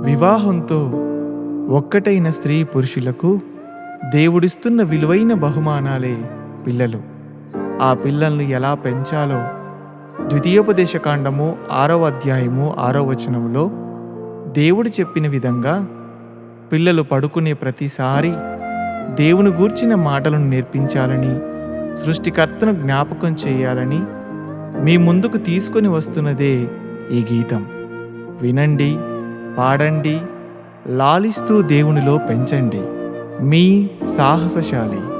వివాహంతో ఒక్కటైన స్త్రీ పురుషులకు దేవుడిస్తున్న విలువైన బహుమానాలే పిల్లలు. ఆ పిల్లల్ని ఎలా పెంచాలో ద్వితీయోపదేశకాండము ఆరవ అధ్యాయము ఆరో వచనంలో దేవుడు చెప్పిన విధంగా పిల్లలు పడుకునే ప్రతిసారి దేవుని గూర్చిన మాటలను నేర్పించాలని సృష్టికర్తను జ్ఞాపకం చేయాలని మీ ముందుకు తీసుకొని వస్తున్నదే ఈ గీతం. వినండి. పాడండి లాలిస్తూ దేవునిలో పెంచండి. మీ సాహసశాలి.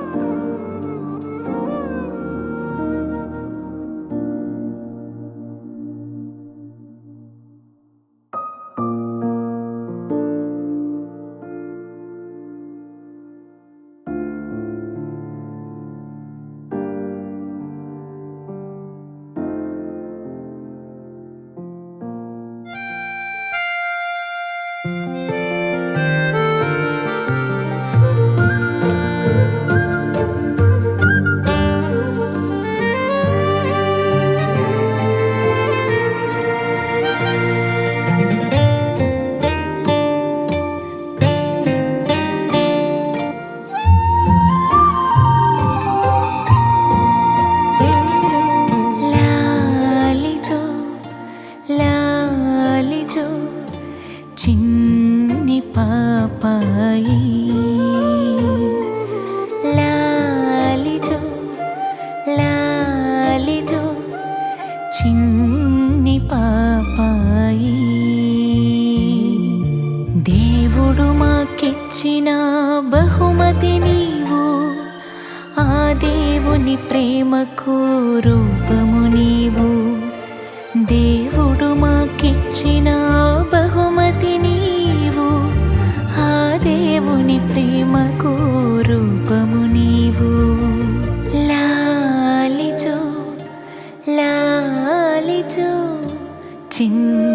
బహుమతి నీవు ఆ దేవుని ప్రేమకు రూపము నీవు. దేవుడు మాకిచ్చిన బహుమతి నీవు ఆ దేవుని ప్రేమకు రూపము నీవు. లాలిజో లాలిజో చిన్న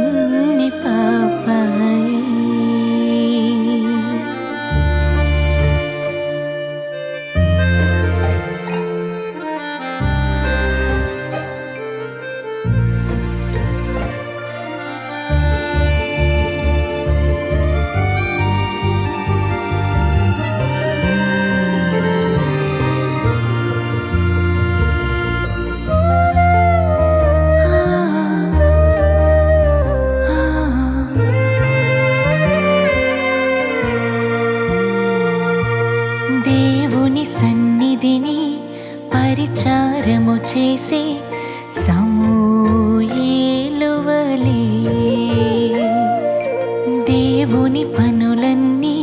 దేవుని పనులన్నీ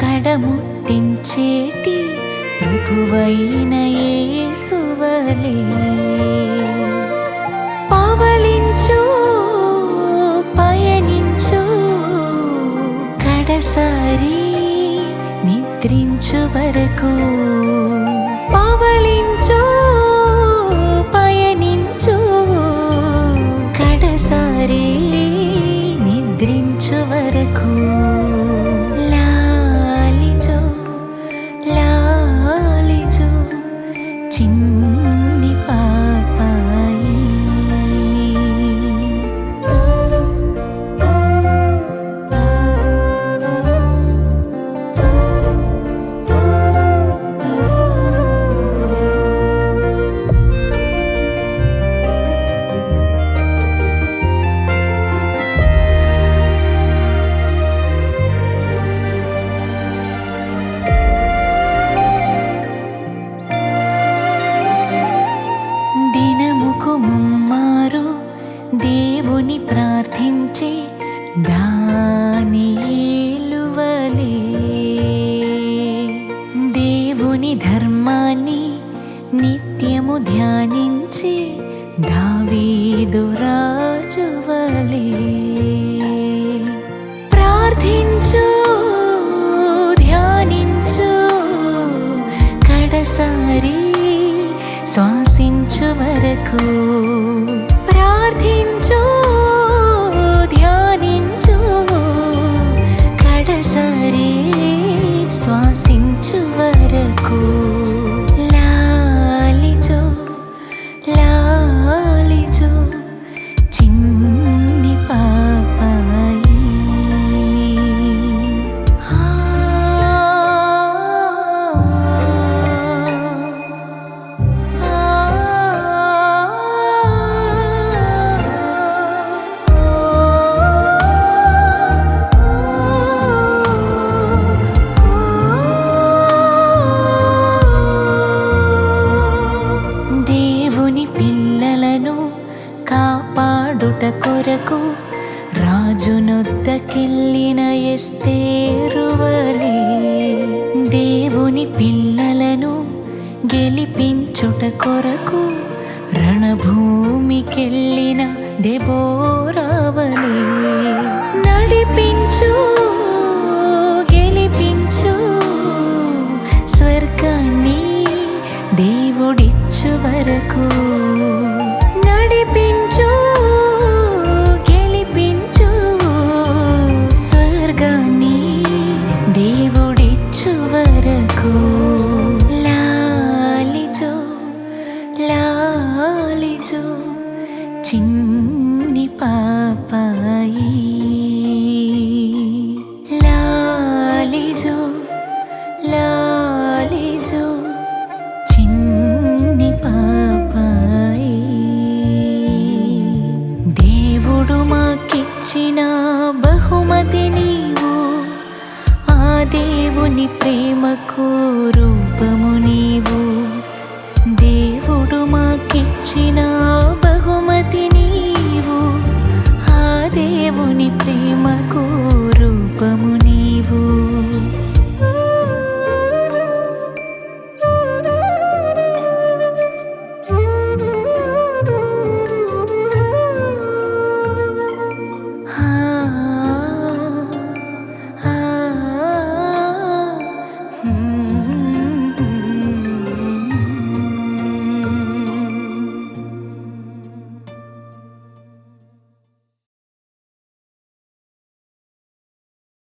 కడముట్టించేటి ప్రభువైన యేసువలే పవళించు పయనించు కడసారి నిద్రించు వరకు. దేవుని ధర్మాన్ని నిత్యము ధ్యానించి దావీదు రాజువలే ప్రార్థించు ధ్యానించు కడసారి శ్వాసించు వరకు. ప్రార్థించు ధ్యానించు కడసారి ఫరోనొద్దకెళ్ళిన ఎస్తేరువలే. దేవుని పిల్లలను గెలిపించుట కొరకు రణభూమికెళ్ళిన దెబోరావలే. నడిపించు గెలిపించు స్వర్గాన్ని దేవుడిచ్చు వరకు. లాలిజో చిన్ని పాపాయి.